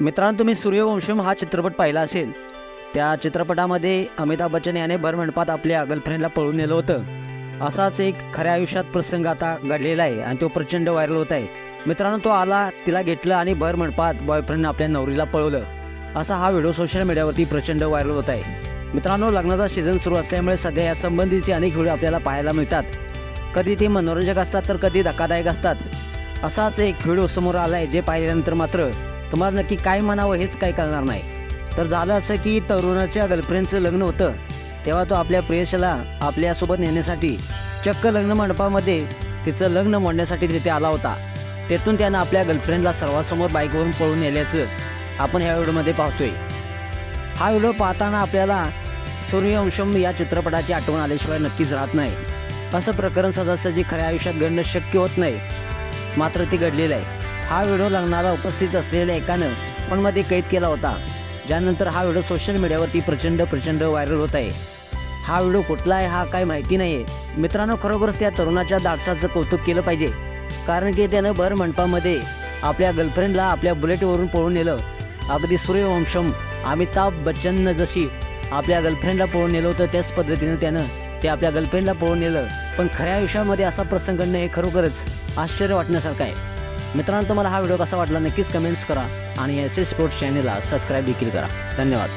मित्रांनो तुम्ही सूर्यवंशम हा चित्रपट पाहिला असेल. त्या चित्रपटामध्ये अमिताभ बच्चन याने भरमंडपात आपल्या गर्लफ्रेंडला पळून नेलं होतं. असाच एक खऱ्या आयुष्यात प्रसंग आता घडलेला आहे आणि तो प्रचंड व्हायरल होत आहे. मित्रांनो तो आला तिला घेतलं आणि भर मंडपात बॉयफ्रेंडनं आपल्या नवरीला पळवलं. असा हा व्हिडिओ सोशल मीडियावरती प्रचंड व्हायरल होत आहे. मित्रांनो लग्नाचा सीझन सुरू असल्यामुळे सध्या या संबंधीचे अनेक व्हिडिओ आपल्याला पाहायला मिळतात. कधी ते मनोरंजक असतात तर कधी धक्कादायक असतात. असाच एक व्हिडिओ समोर आला आहे जे पाहिल्यानंतर मात्र तुम्हाला नक्की काय म्हणावं हेच काय कळणार नाही. तर झालं असं की तरुणाच्या गर्लफ्रेंडचं लग्न होतं. तेव्हा तो आपल्या प्रेयशाला आपल्यासोबत नेण्यासाठी चक्क लग्न मंडपामध्ये तिचं लग्न मोडण्यासाठी तिथे आला होता. तेथून त्यानं आपल्या गर्लफ्रेंडला सर्वांसमोर बाईकवरून पळून नेल्याचं आपण ह्या व्हिडिओमध्ये पाहतोय. हा व्हिडिओ पाहताना आपल्याला सूर्यवंशम या चित्रपटाची आठवण आल्याशिवाय नक्कीच राहत नाही. असं प्रकरण सदस्याची खऱ्या आयुष्यात घडणं शक्य होत नाही. मात्र ते घडलेलं आहे. हा व्हिडिओ लग्नाला उपस्थित असलेल्या एकानं फोनमध्ये कैद केला होता. ज्यानंतर हा व्हिडिओ सोशल मीडियावरती प्रचंड प्रचंड व्हायरल होत आहे. हा व्हिडिओ कुठला आहे हा काय माहिती नाही आहे मित्रांनो खरोखरच त्या तरुणाच्या दाडसाचं कौतुक केलं पाहिजे. कारण की त्यानं भर मंडपामध्ये आपल्या गर्लफ्रेंडला आपल्या बुलेटवरून पळून नेलं. अगदी सूर्यवंशम अमिताभ बच्चननं जशी आपल्या गर्लफ्रेंडला पळून नेलं होतं त्याच पद्धतीनं त्यानं ते आपल्या गर्लफ्रेंडला पळून नेलं. पण खऱ्या आयुष्यामध्ये असा प्रसंग घडणं हे खरोखरच आश्चर्य वाटण्यासारखं आहे. मित्रांनो तुम्हाला हा व्हिडिओ कसा वाटला नक्कीच कमेंट्स करा आणि एस एस स्पोर्ट्स चॅनेलला सबस्क्राईब देखील करा. धन्यवाद.